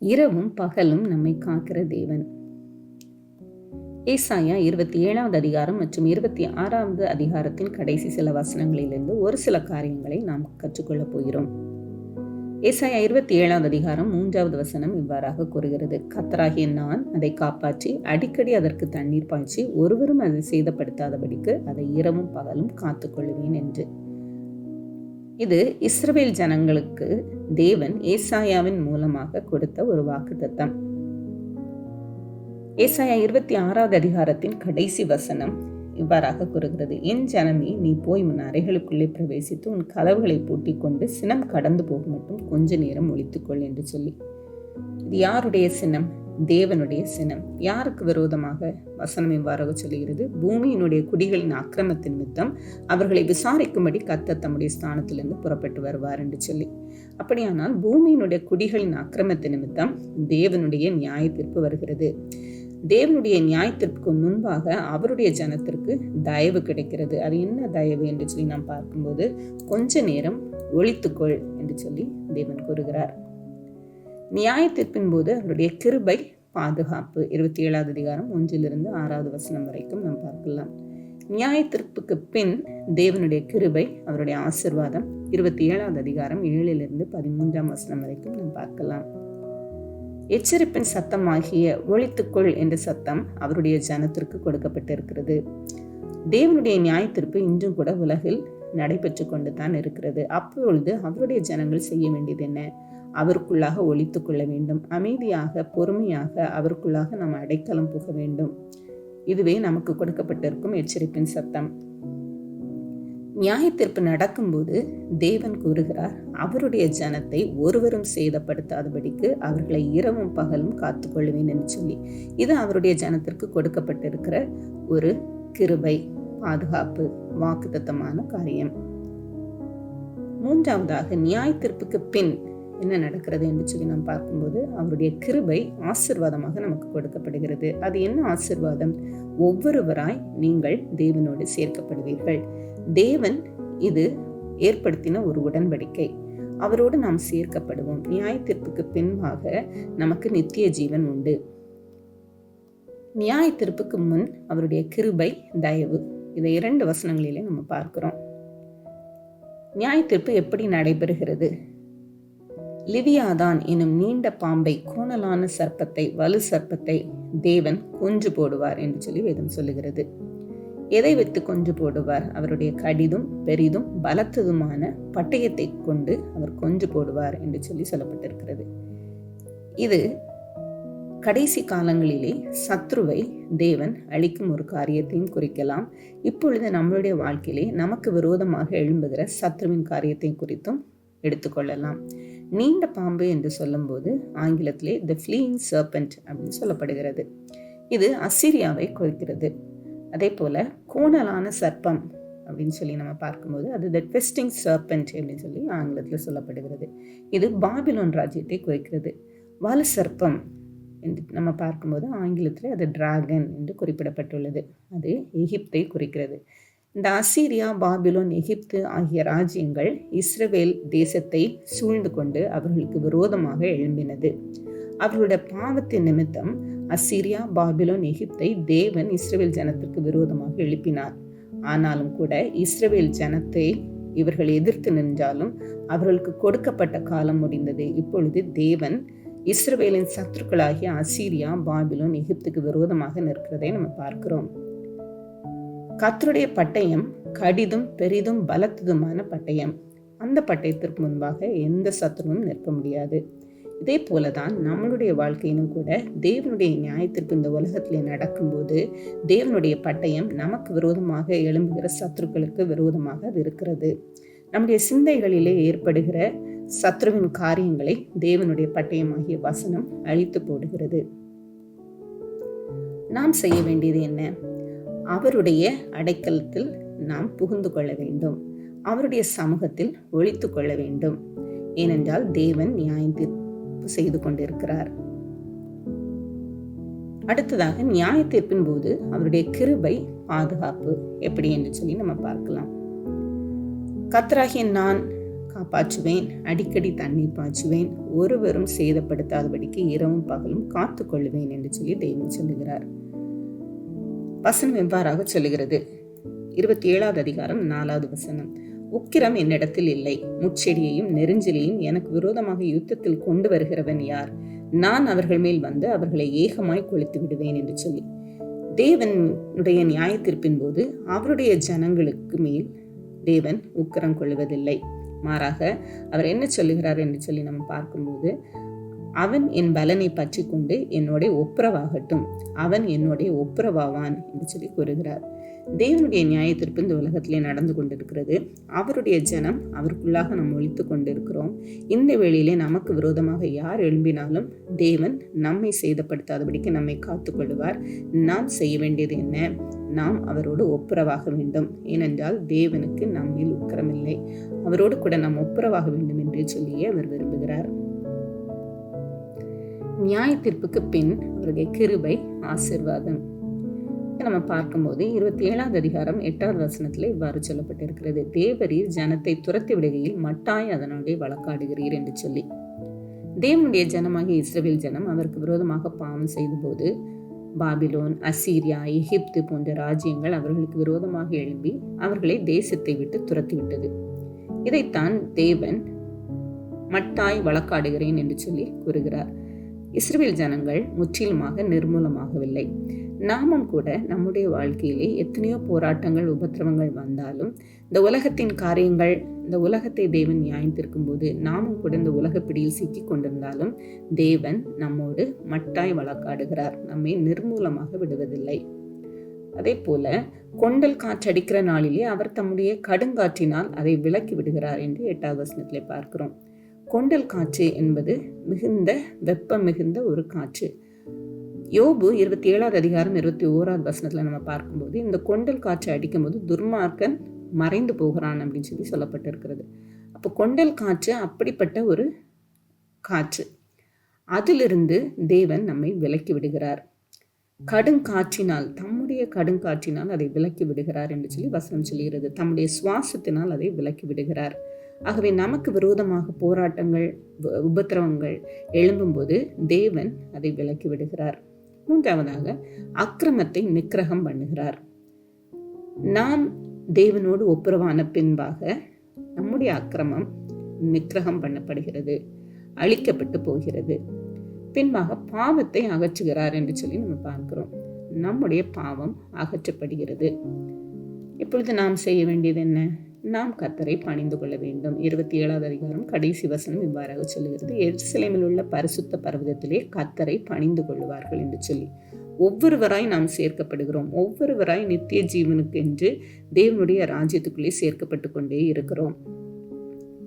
இரவும் பகலும் நம்மை காக்கிற தேவன். ஏசாயா இருபத்தி ஏழாவது அதிகாரம் மற்றும் இருபத்தி ஆறாவது அதிகாரத்தின் கடைசி சில வசனங்களிலிருந்து ஒரு சில காரியங்களை நாம் கற்றுக்கொள்ளப் போகிறோம். ஏசாயா இருபத்தி ஏழாவது அதிகாரம் மூன்றாவது வசனம் இவ்வாறாக கூறுகிறது. கத்தராகிய நான் அதை காப்பாற்றி அடிக்கடி அதற்கு தண்ணீர் பாய்ச்சி ஒருவரும் அதை சேதப்படுத்தாதபடிக்கு அதை இரவும் பகலும் காத்துக்கொள்வேன் என்று. இது இஸ்ரவேல் ஜனங்களுக்கு தேவன் ஏசாயாவின் மூலமாக கொடுத்த ஒரு வாக்கு தத்தம் ஏசாயா இருபத்தி ஆறாவது அதிகாரத்தின் கடைசி வசனம் இவ்வாறாக கூறுகிறது. என் ஜனமே நீ போய் உன் அறைகளுக்குள்ளே பிரவேசித்து உன் கதவுகளை பூட்டிக் கொண்டு சினம் கடந்து போக மட்டும் கொஞ்ச நேரம் ஒழித்துக்கொள் என்று சொல்லி. இது யாருடைய சினம்? தேவனுடைய சினம். யாருக்கு விரோதமாக வசனம் இவ்வாறாக சொல்லுகிறது? பூமியினுடைய குடிகளின் அக்கிரமத்தின் நிமித்தம் அவர்களை விசாரிக்கும்படி கத்த தம்முடைய ஸ்தானத்திலிருந்து புறப்பட்டு வருவார் என்று சொல்லி. அப்படியானால் பூமியினுடைய குடிகளின் அக்கிரமத்தின் நிமித்தம் தேவனுடைய நியாய தீர்ப்பு வருகிறது. தேவனுடைய நியாயத்திற்கு முன்பாக அவருடைய ஜனத்திற்கு தயவு கிடைக்கிறது. அது என்ன தயவு என்று சொல்லி நாம் பார்க்கும்போது கொஞ்ச நேரம் ஒழித்துக்கொள் என்று சொல்லி தேவன் கூறுகிறார். நியாயத்திற்பின் போது அவருடைய கிருபை பாதுகாப்பு இருபத்தி ஏழாவது அதிகாரம் ஒன்றிலிருந்து ஆறாவது வசனம் வரைக்கும் நாம் பார்க்கலாம். நியாயத்திற்புக்கு பின் தேவனுடைய கிருபை அவருடைய ஆசிர்வாதம் இருபத்தி ஏழாவது அதிகாரம் ஏழிலிருந்து பதிமூன்றாம் வசனம் வரைக்கும் நாம் பார்க்கலாம். எச்சரிப்பின் சத்தமாகிய ஒழித்துக்கொள் என்ற சத்தம் அவருடைய ஜனத்திற்கு கொடுக்கப்பட்டிருக்கிறது. தேவனுடைய நியாயத்திற்பு இன்றும் கூட உலகில் நடைபெற்று கொண்டு தான் இருக்கிறது. அப்பொழுது அவருடைய ஜனங்கள் செய்ய வேண்டியது என்ன? அவருக்குள்ளாக ஒழித்து கொள்ள வேண்டும். அமைதியாக பொறுமையாக அவருக்குள்ளாக நாம் அடைக்கலம் புக வேண்டும். இதுவே நமக்கு கொடுக்கப்பட்டிருக்கும் எச்சரிப்பின் சத்தம். நியாயத்திற்பு நடக்கும்போது தேவன் கூறுகிறார் அவருடைய ஜனத்தை ஒருவரும் சேதப்படுத்தாதபடிக்கு அவர்களை இரவும் பகலும் காத்துக்கொள்வேன் என்று சொல்லி. இது அவருடைய ஜனத்திற்கு கொடுக்கப்பட்டிருக்கிற ஒரு கிருபை பாதுகாப்பு வாக்குத்தத்தமான காரியம். மூன்றாவதாக நியாயத்திற்புக்கு பின் என்ன நடக்கிறது என்று சொல்லி நாம் பார்க்கும்போது அவருடைய கிருபை ஆசிர்வாதமாக நமக்கு கொடுக்கப்படுகிறது. அது என்ன ஆசிர்வாதம்? ஒவ்வொருவராய் நீங்கள் தேவனோடு சேர்க்கப்படுவீர்கள். தேவன் இது ஏற்படுத்தின ஒரு உடன்படிக்கை. அவரோடு நாம் சேர்க்கப்படுவோம். நியாயத்திற்புக்கு பின்பாக நமக்கு நித்திய ஜீவன் உண்டு. நியாயத்திற்புக்கு முன் அவருடைய கிருபை தயவு இதை இரண்டு வசனங்களிலே நம்ம பார்க்கிறோம். நியாயத்திற்பு எப்படி நடைபெறுகிறது? லிவியாதான் எனும் நீண்ட பாம்பை கோணலான சர்ப்பத்தை வலு சர்ப்பத்தை தேவன் கொன்று போடுவார் என்று சொல்லி வேதம் சொல்லுகிறது. எதை வைத்து கொன்று போடுவார்? அவருடைய கடிதும் பெரிதும் பலத்ததுமான பட்டயத்தை கொண்டு அவர் கொன்று போடுவார் என்று சொல்லி சொல்லப்பட்டிருக்கிறது. இது கடைசி காலங்களிலே சத்ருவை தேவன் அழிக்கும் ஒரு காரியத்தையும் குறிக்கலாம். இப்பொழுது நம்மளுடைய வாழ்க்கையிலே நமக்கு விரோதமாக எழும்புகிற சத்ருவின் காரியத்தை குறித்தும் எடுத்துக்கொள்ளலாம் நீண்ட பாம்பு என்று சொல்லும்போது ஆங்கிலத்திலே த ஃப்ளீயிங் சர்பன்ட் அப்படின்னு சொல்லப்படுகிறது. இது அசிரியாவை குறிக்கிறது. அதே போல் கோணலான சர்ப்பம் அப்படின்னு சொல்லி நம்ம பார்க்கும்போது அது த டெஸ்டிங் சர்பன்ட் அப்படின்னு சொல்லி ஆங்கிலத்தில் சொல்லப்படுகிறது. இது பாபிலோன் ராஜ்யத்தை குறிக்கிறது. வலு சர்ப்பம் என்று நம்ம பார்க்கும்போது ஆங்கிலத்தில் அது டிராகன் என்று குறிப்பிடப்பட்டுள்ளது. அது எகிப்தை குறிக்கிறது. இந்த அசீரியா பாபிலோன் எகிப்து ஆகிய ராஜ்யங்கள் இஸ்ரவேல் தேசத்தை சூழ்ந்து கொண்டு அவர்களுக்கு விரோதமாக எழும்பினது. அவர்களுடைய பாவத்தின் நிமித்தம் அசீரியா பாபிலோன் எகிப்தை தேவன் இஸ்ரவேல் ஜனத்திற்கு விரோதமாக எழுப்பினார். ஆனாலும் கூட இஸ்ரேல் ஜனத்தை இவர்கள் எதிர்த்து நின்றாலும் அவர்களுக்கு கொடுக்கப்பட்ட காலம் முடிந்தது. இப்பொழுது தேவன் இஸ்ரவேலின் சத்துருக்களாகிய அசீரியா பாபிலோன் எகிப்துக்கு விரோதமாக நிற்கிறதை நம்ம பார்க்கிறோம். கத்தருடைய பட்டயம் கடிதும் பெரிதும் பலத்ததுமான பட்டயம். அந்த பட்டயத்திற்கு முன்பாக எந்த சத்துருவும் நிற்க முடியாது. இதே போலதான் நம்மளுடைய வாழ்க்கையிலும் கூட தேவனுடைய நியாயத்திற்கு இந்த உலகத்திலே நடக்கும்போது தேவனுடைய பட்டயம் நமக்கு விரோதமாக எழும்புகிற சத்துருக்களுக்கு விரோதமாக அது இருக்கிறது. நம்முடைய சிந்தைகளிலே ஏற்படுகிற சத்ருவின் காரியங்களை தேவனுடைய பட்டயமாகிய வசனம் அழித்து போடுகிறது. நாம் செய்ய வேண்டியது என்ன? அவருடைய அடைக்கலத்தில் நாம் புகுந்து கொள்ள வேண்டும். அவருடைய சமூகத்தில் ஒழித்து கொள்ள வேண்டும். ஏனென்றால் தேவன் நியாயம் தீர்ப்பு செய்து கொண்டிருக்கிறார். அடுத்ததாக நியாய தீர்ப்பின் போது அவருடைய கிருபை பாதுகாப்பு எப்படி என்று சொல்லி நம்ம பார்க்கலாம். கத்ராகிய நான் காப்பாற்றுவேன் அடிக்கடி தண்ணீர் பாய்ச்சுவேன் ஒருவரும் சேதப்படுத்தாதபடிக்கு இரவும் பகலும் காத்து கொள்ளுவேன் என்று சொல்லி தெய்வம் சொல்லுகிறார். வசனம் எவ்வாறாக சொல்லுகிறது? இருபத்தி ஏழாவது அதிகாரம் நாலாவது வசனம். உக்கிரம் என்னிடத்தில் இல்லை. முச்செடியையும் நெருஞ்சிலையும் எனக்கு விரோதமாக யுத்தத்தில் கொண்டு வருகிறவன் யார்? நான் அவர்கள் மேல் வந்து அவர்களை ஏகமாய் கொளுத்து விடுவேன் என்று சொல்லி. தேவனுடைய நியாய தீர்ப்பின் போது அவருடைய ஜனங்களுக்கு மேல் தேவன் உக்கிரம் கொள்வதில்லை. மாறாக அவர் என்ன சொல்லுகிறார் என்று சொல்லி நம்ம பார்க்கும்போது அவன் என் பலனை பற்றி கொண்டு என்னுடைய ஒப்புரவாகட்டும். அவன் என்னுடைய ஒப்புரவாவான் என்று சொல்லி கூறுகிறார். தேவனுடைய நியாயத்திற்கு இந்த உலகத்திலே நடந்து கொண்டிருக்கிறது. அவருடைய ஜனம் அவருக்குள்ளாக நாம் ஒழித்து கொண்டிருக்கிறோம். இந்த வேளையிலே நமக்கு விரோதமாக யார் எழும்பினாலும் தேவன் நம்மை சேதப்படுத்தாதபடிக்கு நம்மை காத்து கொள்வார் நாம் செய்ய வேண்டியது என்ன? நாம் அவரோடு ஒப்புரவாக வேண்டும். ஏனென்றால் தேவனுக்கு நம்மில் உக்கரமில்லை. அவரோடு கூட நாம் ஒப்புரவாக வேண்டும் என்று சொல்லியே அவர் விரும்புகிறார். நியாய தீர்ப்புக்கு பின் அவருடைய கிருபை ஆசிர்வாதம். நம்ம பார்க்கும்போது இருபத்தி ஏழாவது அதிகாரம் எட்டாவது வசனத்தில் இவ்வாறு சொல்லப்பட்டிருக்கிறது. தேவரீர் ஜனத்தை துரத்தி விடுகையில் மட்டாய் அதனுடைய வழக்காடுகிறீர் என்று சொல்லி. தேவனுடைய ஜனமாகிய இஸ்ரேல் ஜனம் அவருக்கு விரோதமாக பாவம் செய்தபோது பாபிலோன் அசீரியா எகிப்து போன்ற ராஜ்யங்கள் அவர்களுக்கு விரோதமாக எழும்பி அவர்களை தேசத்தை விட்டு துரத்திவிட்டது இதைத்தான் தேவன் மட்டாய் வழக்காடுகிறேன் என்று சொல்லி கூறுகிறார். இஸ்ரேல் ஜனங்கள் முற்றிலுமாக நிர்மூலமாகவில்லை. நாமும் கூட நம்முடைய வாழ்க்கையிலே எத்தனையோ போராட்டங்கள் உபத்திரவங்கள் வந்தாலும் இந்த உலகத்தின் காரியங்கள் இந்த உலகத்தை தேவன் நியாயத்திருக்கும் போது நாமும் கூட இந்த உலக பிடியில் சிக்கி கொண்டிருந்தாலும் தேவன் நம்மோடு மட்டாய் வழக்காடுகிறார். நம்மை நிர்மூலமாக விடுவதில்லை. அதே போல கொண்டல் காற்றடிக்கிற நாளிலே அவர் தம்முடைய கடுங்காற்றினால் அதை விலக்கி விடுகிறார் என்று எட்டாவது வசனத்திலே பார்க்கிறோம். கொண்டல் காற்று என்பது மிகுந்த வெப்பம் மிகுந்த ஒரு காற்று யோபு இருபத்தி ஏழாவது அதிகாரம் இருபத்தி ஓராவது வசனத்தில் நம்ம பார்க்கும்போது இந்த கொண்டல் காற்றை அடிக்கும்போது துர்மார்க்கன் மறைந்து போகிறான் அப்படின்னு சொல்லி சொல்லப்பட்டிருக்கிறது. அப்போ கொண்டல் காற்று அப்படிப்பட்ட ஒரு காற்று. அதிலிருந்து தேவன் நம்மை விலக்கி விடுகிறார். கடுங்காற்றினால் தம்முடைய கடுங்காற்றினால் அதை விலக்கி விடுகிறார் என்று சொல்லி வசனம் சொல்கிறது தம்முடைய சுவாசத்தினால் அதை விலக்கி விடுகிறார். ஆகவே நமக்கு விரோதமாக போராட்டங்கள் உபத்திரவங்கள் எழும்பும்போது தேவன் அதை விலக்கி விடுகிறார். மூன்றாவதாக அக்கிரமத்தை நிக்கிரகம் பண்ணுகிறார். நாம் தேவனோடு ஒப்புரவான பின்பாக நம்முடைய அக்கிரமம் நிக்கிரகம் பண்ணப்படுகிறது அழிக்கப்பட்டு போகிறது. பின்பாக பாவத்தை அகற்றுகிறார் என்று சொல்லி நம்ம பார்க்கிறோம். நம்முடைய பாவம் அகற்றப்படுகிறது. இப்பொழுது நாம் செய்ய வேண்டியது என்ன? நாம் கத்தரை பணிந்து கொள்ள வேண்டும். இருபத்தி ஏழாவது அதிகாரம் கடைசி வசனம் இவ்வாறாக சொல்லுகிறது. எருசலேமில் உள்ள பரிசுத்த பர்வதத்திலே கத்தரை பணிந்து கொள்வார்கள் என்று சொல்லி. ஒவ்வொருவராய் நாம் சேர்க்கப்படுகிறோம். ஒவ்வொருவராய் நித்திய ஜீவனுக்கு என்று தேவனுடைய ராஜ்யத்துக்குள்ளே சேர்க்கப்பட்டு கொண்டே இருக்கிறோம்.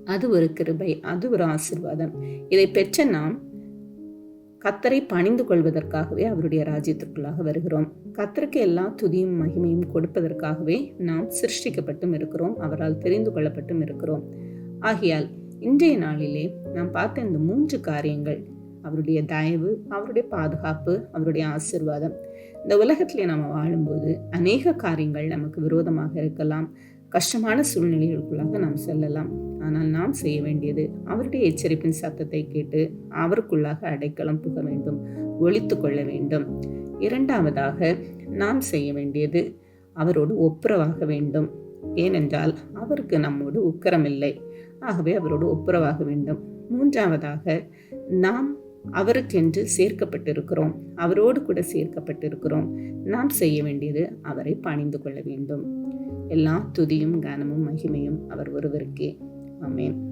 அது ஒரு கிருபை அது ஒரு ஆசிர்வாதம். இதை பெற்ற நாம் கத்தரை பணிந்து கொள்வதற்காகவே அவருடைய ராஜ்யத்திற்குள்ளாக வருகிறோம். கத்தருக்கு எல்லா துதியும் மகிமையும் கொடுப்பதற்காகவே நாம் சிருஷ்டிக்கப்பட்டும் இருக்கிறோம். அவரால் தெரிந்து கொள்ளப்பட்டும் இருக்கிறோம். ஆகையால் இன்றைய நாளிலே நாம் பார்த்த இந்த மூன்று காரியங்கள் அவருடைய தயவு அவருடைய பாதுகாப்பு அவருடைய ஆசிர்வாதம் இந்த உலகத்திலே நம்ம வாழும்போது அநேக காரியங்கள் நமக்கு விரோதமாக இருக்கலாம். கஷ்டமான சூழ்நிலைகளுக்குள்ளாக நாம் செல்லலாம். ஆனால் நாம் செய்ய வேண்டியது அவருடைய எச்சரிப்பின் சத்தத்தை கேட்டு அவருக்குள்ளாக அடைக்கலம் புக வேண்டும் ஒழித்து கொள்ள வேண்டும். இரண்டாவதாக நாம் செய்ய வேண்டியது அவரோடு ஒப்புரவாக வேண்டும். ஏனென்றால் அவருக்கு நம்மோடு உக்கரமில்லை. ஆகவே அவரோடு ஒப்புரவாக வேண்டும். மூன்றாவதாக நாம் அவருக்கென்று சேர்க்கப்பட்டிருக்கிறோம். அவரோடு கூட சேர்க்கப்பட்டிருக்கிறோம். நாம் செய்ய வேண்டியது அவரை பணிந்து கொள்ள வேண்டும். எல்லா துதியும் கனமும் மகிமையும் அவர் ஒருவருக்கே. ஆமேன்.